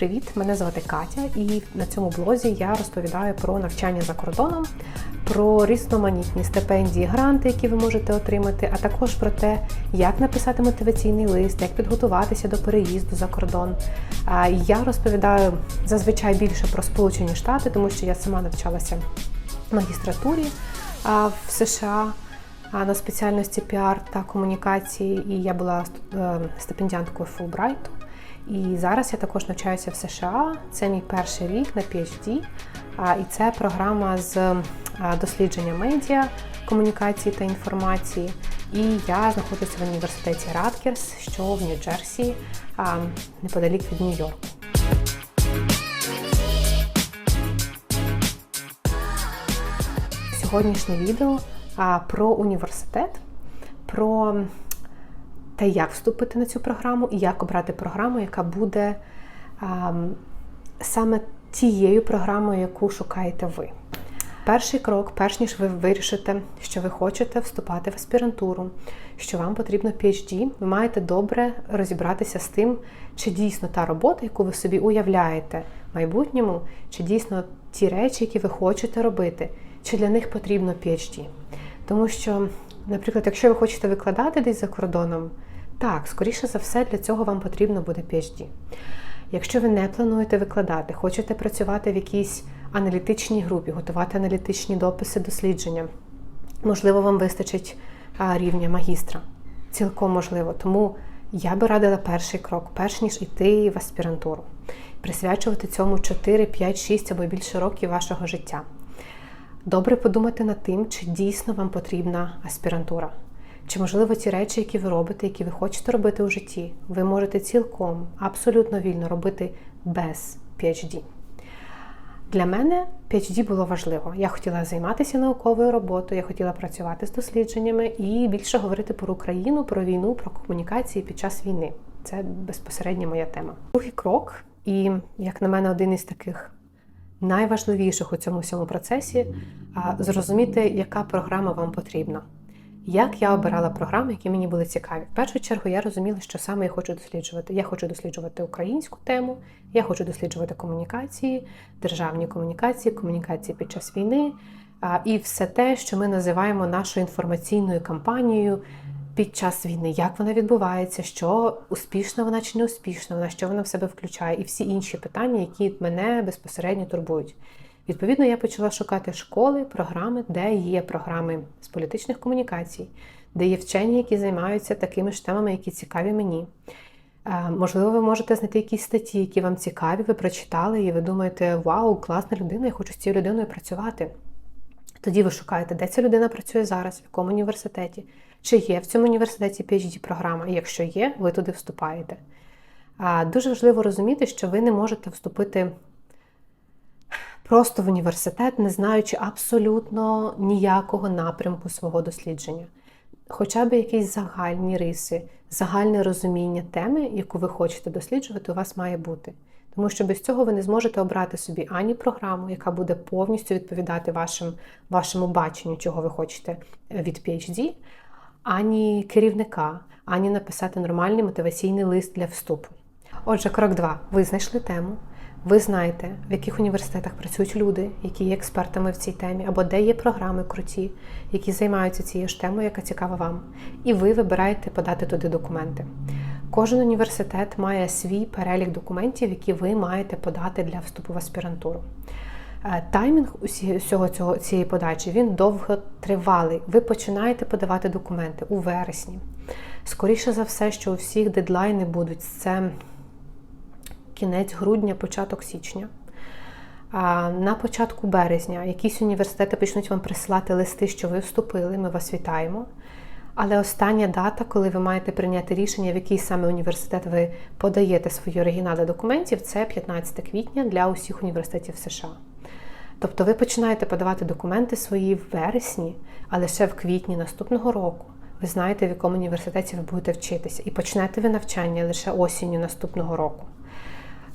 Привіт! Мене звати Катя, і на цьому блозі я розповідаю про навчання за кордоном, про різноманітні стипендії, гранти, які ви можете отримати, а також про те, як написати мотиваційний лист, як підготуватися до переїзду за кордон. Я розповідаю зазвичай більше про Сполучені Штати, тому що я сама навчалася в магістратурі в США. На спеціальності піар та комунікації, і я була е, стипендіанткою Фулбрайту. І зараз я також навчаюся в США. Це мій перший рік на PhD, і це програма з дослідження медіа, комунікації та інформації. І я знаходжуся в університеті Радкерс, що в Нью-Джерсі, неподалік від Нью-Йорку. Сьогоднішнє відео про університет, про те, як вступити на цю програму і як обрати програму, яка буде а, саме тією програмою, яку шукаєте ви. Перший крок, перш ніж ви вирішите, що ви хочете вступати в аспірантуру, що вам потрібно PhD, ви маєте добре розібратися з тим, чи дійсно та робота, яку ви собі уявляєте в майбутньому, чи дійсно ті речі, які ви хочете робити, чи для них потрібно PhD. Тому що, наприклад, якщо ви хочете викладати десь за кордоном, так, скоріше за все, для цього вам потрібно буде PhD. Якщо ви не плануєте викладати, хочете працювати в якійсь аналітичній групі, готувати аналітичні дописи, дослідження, можливо, вам вистачить рівня магістра. Цілком можливо. Тому я би радила перший крок, перш ніж йти в аспірантуру, присвячувати цьому 4, 5, 6 або більше років вашого життя. Добре подумати над тим, чи дійсно вам потрібна аспірантура. Чи, можливо, ті речі, які ви робите, які ви хочете робити у житті, ви можете цілком, абсолютно вільно робити без PhD. Для мене PhD було важливо. Я хотіла займатися науковою роботою, я хотіла працювати з дослідженнями і більше говорити про Україну, про війну, про комунікації під час війни. Це безпосередньо моя тема. Другий крок, і, як на мене, один із таких найважливіших у цьому всьому процесі зрозуміти, яка програма вам потрібна. Як я обирала програми, які мені були цікаві? В першу чергу я розуміла, що саме я хочу досліджувати. Я хочу досліджувати українську тему, я хочу досліджувати комунікації, державні комунікації, комунікації під час війни і все те, що ми називаємо нашою інформаційною кампанією під час війни, як вона відбувається, що успішна вона чи не успішна, вона що вона в себе включає, і всі інші питання, які мене безпосередньо турбують. Відповідно, я почала шукати школи, програми, де є програми з політичних комунікацій, де є вчені, які займаються такими ж темами, які цікаві мені. Можливо, ви можете знайти якісь статті, які вам цікаві, ви прочитали, і ви думаєте, вау, класна людина, я хочу з цією людиною працювати. Тоді ви шукаєте, де ця людина працює зараз, в якому університеті, чи є в цьому університеті PhD-програма, і якщо є, ви туди вступаєте. Дуже важливо розуміти, що ви не можете вступити просто в університет, не знаючи абсолютно ніякого напрямку свого дослідження. Хоча б якісь загальні риси, загальне розуміння теми, яку ви хочете досліджувати, у вас має бути. Тому що без цього ви не зможете обрати собі ані програму, яка буде повністю відповідати вашим, вашому баченню, чого ви хочете е, від PhD, ані керівника, ані написати нормальний мотиваційний лист для вступу. Отже, крок 2. Ви знайшли тему. Ви знаєте, в яких університетах працюють люди, які є експертами в цій темі, або де є програми круті, які займаються цією ж темою, яка цікава вам. І ви вибираєте подати туди документи. Кожен університет має свій перелік документів, які ви маєте подати для вступу в аспірантуру. Е, таймінг усього цього цієї подачі він довготривалий. Ви починаєте подавати документи у вересні. Скоріше за все, що у всіх дедлайни будуть це кінець грудня, початок січня. На початку березня якісь університети почнуть вам присилати листи, що ви вступили, ми вас вітаємо. Але остання дата, коли ви маєте прийняти рішення, в який саме університет ви подаєте свої оригінали документів, це 15 квітня для усіх університетів США. Тобто ви починаєте подавати документи свої в вересні, а лише в квітні наступного року. Ви знаєте, в якому університеті ви будете вчитися, і почнете ви навчання лише осінню наступного року.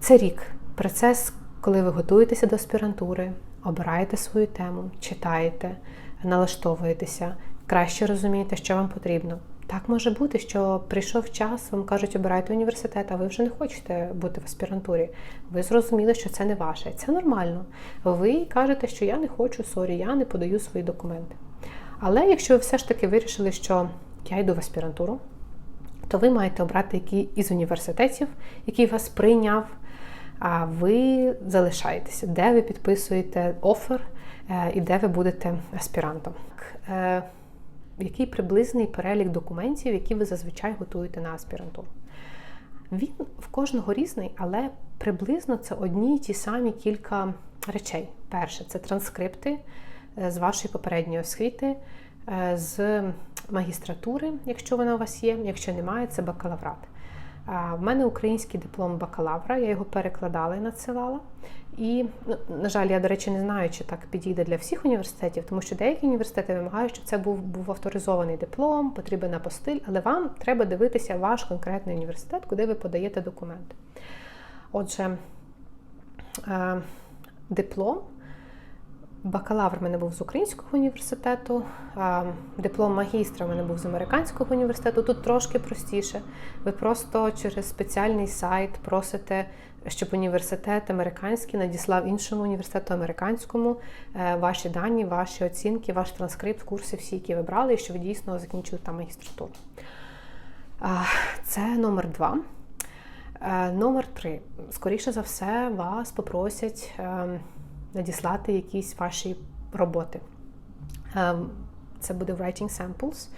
Це рік. Процес, коли ви готуєтеся до аспірантури, обираєте свою тему, читаєте, налаштовуєтеся, краще розумієте, що вам потрібно. Так може бути, що прийшов час, вам кажуть, обирайте університет, а ви вже не хочете бути в аспірантурі. Ви зрозуміли, що це не ваше. Це нормально. Ви кажете, що я не хочу, сорі, я не подаю свої документи. Але якщо ви все ж таки вирішили, що я йду в аспірантуру, то ви маєте обрати який із університетів, який вас прийняв, а ви залишаєтеся, де ви підписуєте офер е, і де ви будете аспірантом. Е, Який приблизний перелік документів, які ви зазвичай готуєте на аспірантуру? Він в кожного різний, але приблизно це одні й ті самі кілька речей. Перше, це транскрипти е, з вашої попередньої освіти, з магістратури, якщо вона у вас є, якщо немає, це бакалаврат. В мене український диплом бакалавра, я його перекладала і надсилала. І, ну, на жаль, я, до речі, не знаю, чи так підійде для всіх університетів, тому що деякі університети вимагають, щоб це був був авторизований диплом, потрібен апостиль, але вам треба дивитися ваш конкретний університет, куди ви подаєте документи. Отже, е, диплом. Бакалавр в мене був з Українського університету, диплом магістра в мене був з американського університету. Тут трошки простіше. Ви просто через спеціальний сайт просите, щоб університет американський надіслав іншому університету американському е, ваші дані, ваші оцінки, ваш транскрипт, курси, всі, які ви брали, і що ви дійсно закінчили там магістратуру. Це номер два. Е, номер три. Скоріше за все, вас попросять. Надіслати якісь ваші роботи. Ем, це буде writing samples.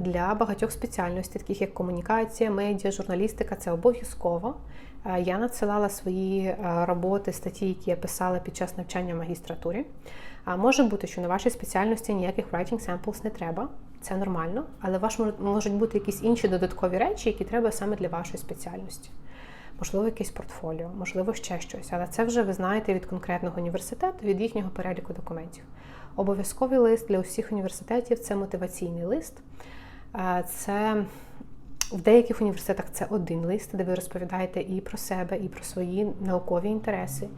Для багатьох спеціальностей, таких як комунікація, медіа, журналістика, це обов'язково. Е, я надсилала свої е, роботи, статті, які я писала під час навчання в магістратурі. А може бути, що на вашій спеціальності ніяких writing samples не треба, це нормально, але ваш можуть бути якісь інші додаткові речі, які треба саме для вашої спеціальності можливо, якесь портфоліо, можливо, ще щось. Але це вже ви знаєте від конкретного університету, від їхнього переліку документів. Обов'язковий лист для усіх університетів це мотиваційний лист. Це в деяких університетах це один лист, де ви розповідаєте і про себе, і про свої наукові інтереси.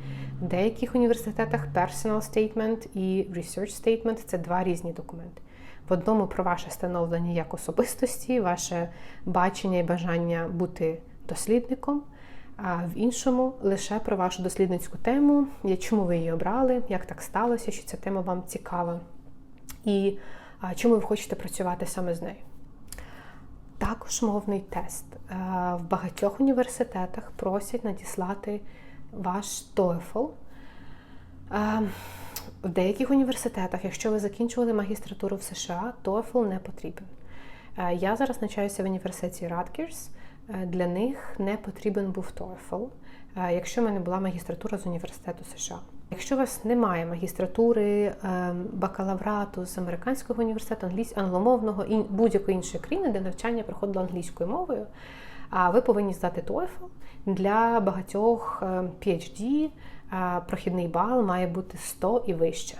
В деяких університетах personal statement і research statement це два різні документи. В одному про ваше становлення як особистості, ваше бачення і бажання бути дослідником а в іншому лише про вашу дослідницьку тему, чому ви її обрали, як так сталося, що ця тема вам цікава, і чому ви хочете працювати саме з нею. Також мовний тест. В багатьох університетах просять надіслати ваш TOEFL. В деяких університетах, якщо ви закінчували магістратуру в США, TOEFL не потрібен. Я зараз навчаюся в університеті Rutgers, Е, для них не потрібен був TOEFL, е, якщо в мене була магістратура з університету США. Якщо у вас немає магістратури, е, бакалаврату з американського університету, англомовного і будь-якої іншої країни, де навчання проходило англійською мовою, а ви повинні здати TOEFL. Для багатьох PhD прохідний бал має бути 100 і вище.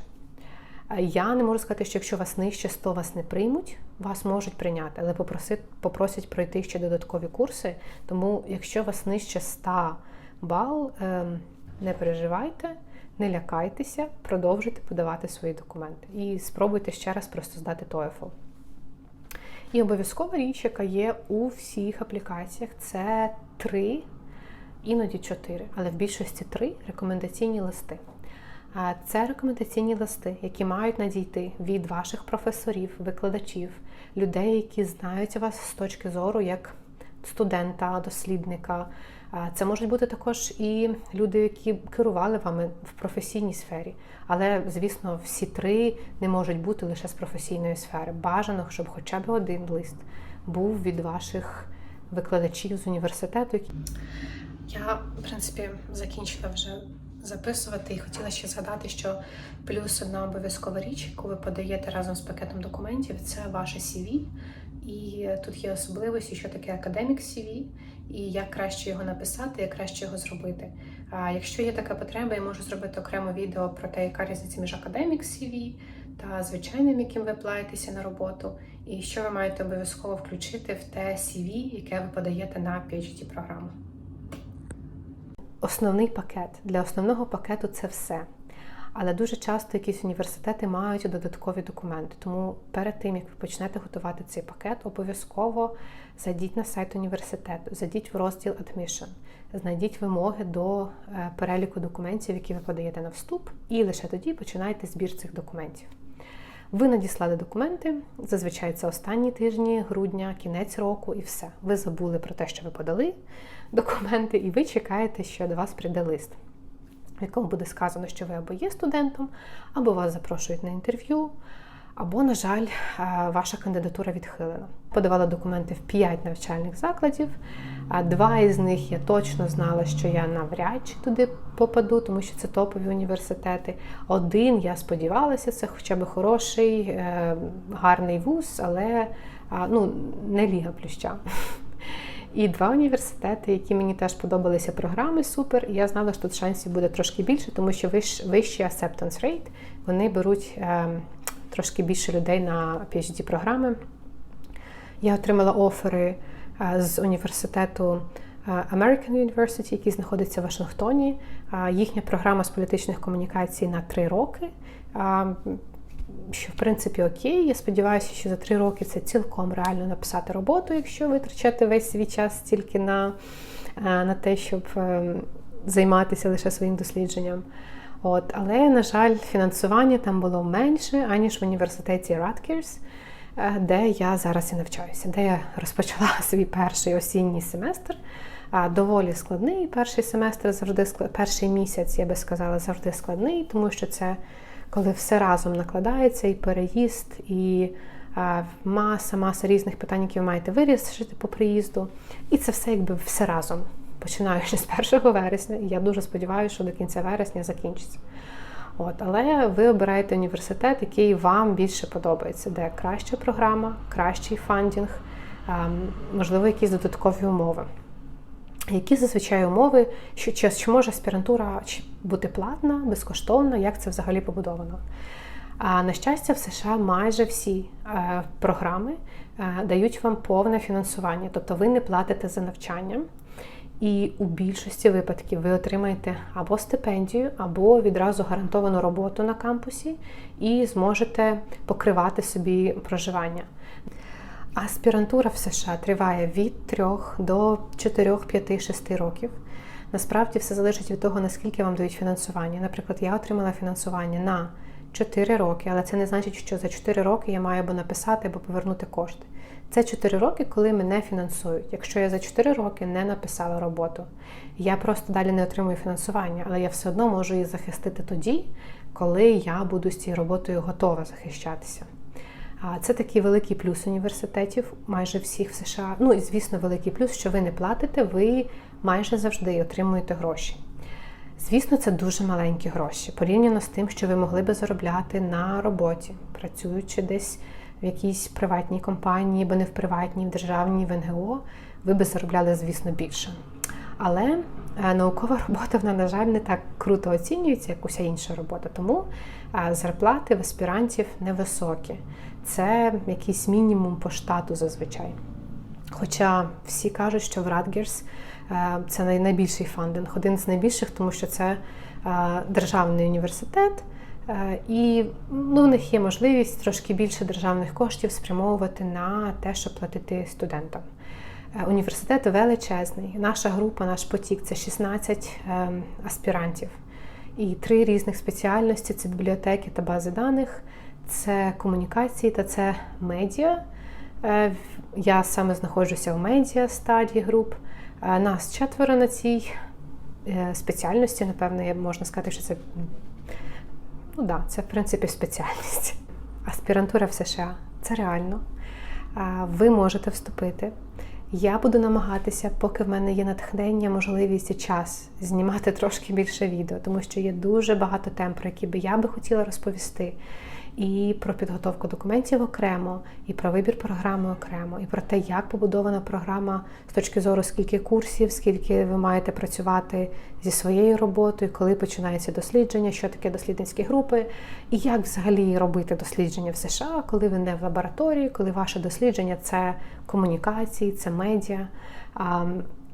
Я не можу сказати, що якщо вас нижче 100 вас не приймуть, вас можуть прийняти, але попросить, попросять пройти ще додаткові курси. Тому, якщо вас нижче 100 бал, ем, не переживайте, не лякайтеся, продовжуйте подавати свої документи. І спробуйте ще раз просто здати TOEFL. І обов'язкова річ, яка є у всіх аплікаціях, це три, іноді чотири, але в більшості три рекомендаційні листи. Це рекомендаційні листи, які мають надійти від ваших професорів, викладачів, людей, які знають вас з точки зору як студента, дослідника. Це можуть бути також і люди, які керували вами в професійній сфері. Але, звісно, всі три не можуть бути лише з професійної сфери. Бажано, щоб хоча б один лист був від ваших викладачів з університету. Я, в принципі, закінчила вже записувати і хотіла ще згадати, що плюс одна обов'язкова річ, яку ви подаєте разом з пакетом документів, це ваше CV. І тут є особливості, що таке академік CV, і як краще його написати, як краще його зробити. А якщо є така потреба, я можу зробити окремо відео про те, яка різниця між академік CV та звичайним, яким ви плаєтеся на роботу, і що ви маєте обов'язково включити в те CV, яке ви подаєте на phd програму Основний пакет. Для основного пакету це все. Але дуже часто якісь університети мають додаткові документи. Тому перед тим, як ви почнете готувати цей пакет, обов'язково зайдіть на сайт університету, зайдіть в розділ Admission, знайдіть вимоги до е, переліку документів, які ви подаєте на вступ, і лише тоді починайте збір цих документів. Ви надіслали документи, зазвичай це останні тижні, грудня, кінець року і все. Ви забули про те, що ви подали документи, і ви чекаєте, що до вас прийде лист, в якому буде сказано, що ви або є студентом, або вас запрошують на інтерв'ю, або, на жаль, ваша кандидатура відхилена. Подавала документи в 5 навчальних закладів. Два із них я точно знала, що я навряд чи туди попаду, тому що це топові університети. Один я сподівалася, це хоча б хороший, е, гарний вуз, але ну, не ліга плюща. І два університети, які мені теж подобалися програми, супер. І я знала, що тут шансів буде трошки більше, тому що вищий acceptance rate, вони беруть е, трошки більше людей на phd програми Я отримала офери е, з університету е, American University, який знаходиться в Вашингтоні. Їхня програма з політичних комунікацій на три роки. Що, в принципі, окей. Я сподіваюся, що за три роки це цілком реально написати роботу, якщо витрачати весь свій час тільки на е, на те, щоб займатися лише своїм дослідженням. От, Але, на жаль, фінансування там було менше, аніж в університеті Rutgers, е, де я зараз і навчаюся, де я розпочала свій перший осінній семестр. Доволі складний. Перший семестр завжди перший місяць, я би сказала, завжди складний, тому що це коли все разом накладається, і переїзд, і маса-маса різних питань, які ви маєте вирішити по приїзду. І це все якби все разом починаючи з 1 вересня, і я дуже сподіваюся, що до кінця вересня закінчиться. От, Але ви обираєте університет, який вам більше подобається, де краща програма, кращий фандінг, ем, можливо, якісь додаткові умови. Які зазвичай умови, що чи, може аспірантура бути платна, безкоштовна, як це взагалі побудовано? А на щастя, в США майже всі е, програми е, дають вам повне фінансування, тобто ви не платите за навчання. І у більшості випадків ви отримаєте або стипендію, або відразу гарантовану роботу на кампусі, і зможете покривати собі проживання. Аспірантура в США триває від 3 до 4, 5, 6 років. Насправді все залежить від того, наскільки вам дають фінансування. Наприклад, я отримала фінансування на 4 роки, але це не значить, що за 4 роки я маю або написати, або повернути кошти. Це 4 роки, коли мене фінансують. Якщо я за 4 роки не написала роботу, я просто далі не отримую фінансування, але я все одно можу її захистити тоді, коли я буду з цією роботою готова захищатися. Це такий великий плюс університетів, майже всіх в США. Ну і звісно, великий плюс, що ви не платите, ви майже завжди отримуєте гроші. Звісно, це дуже маленькі гроші порівняно з тим, що ви могли би заробляти на роботі, працюючи десь в якійсь приватній компанії, або не в приватній, в державній, в НГО, ви би заробляли, звісно, більше. Але е, наукова робота, вона, на жаль, не так круто оцінюється, як уся інша робота. Тому е, зарплати в аспірантів невисокі. Це якийсь мінімум по штату зазвичай. Хоча всі кажуть, що в Радгерс це найбільший фандинг, один з найбільших, тому що це е, державний університет. Е, і ну, в них є можливість трошки більше державних коштів спрямовувати на те, щоб платити студентам. Е, університет величезний. Наша група, наш потік це 16 е, аспірантів. І три різних спеціальності: це бібліотеки та бази даних, це комунікації та це медіа. Я саме знаходжуся в медіа стадії груп. Нас четверо на цій спеціальності, напевно, можна сказати, що це Ну да, це в принципі спеціальність. Аспірантура в США це реально. Ви можете вступити. Я буду намагатися, поки в мене є натхнення, можливість і час знімати трошки більше відео, тому що є дуже багато тем, про які би я би хотіла розповісти і про підготовку документів окремо, і про вибір програми окремо, і про те, як побудована програма з точки зору, скільки курсів, скільки ви маєте працювати зі своєю роботою, коли починається дослідження, що таке дослідницькі групи, і як взагалі робити дослідження в США, коли ви не в лабораторії, коли ваше дослідження це комунікації, це медіа.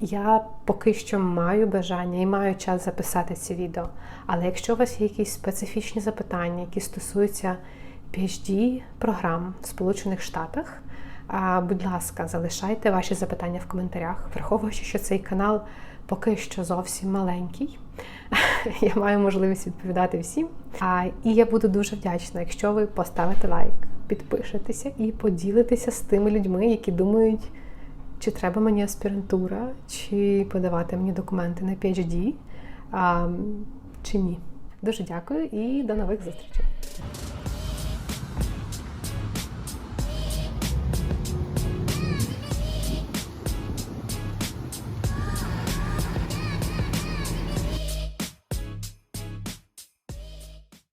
Я поки що маю бажання і маю час записати ці відео. Але якщо у вас є якісь специфічні запитання, які стосуються PhD програм в Сполучених Штатах, будь ласка, залишайте ваші запитання в коментарях, враховуючи, що цей канал поки що зовсім маленький. Я маю можливість відповідати всім. І я буду дуже вдячна, якщо ви поставите лайк, підпишетеся і поділитеся з тими людьми, які думають, чи треба мені аспірантура, чи подавати мені документи на PhD, а, чи ні. Дуже дякую і до нових зустрічей.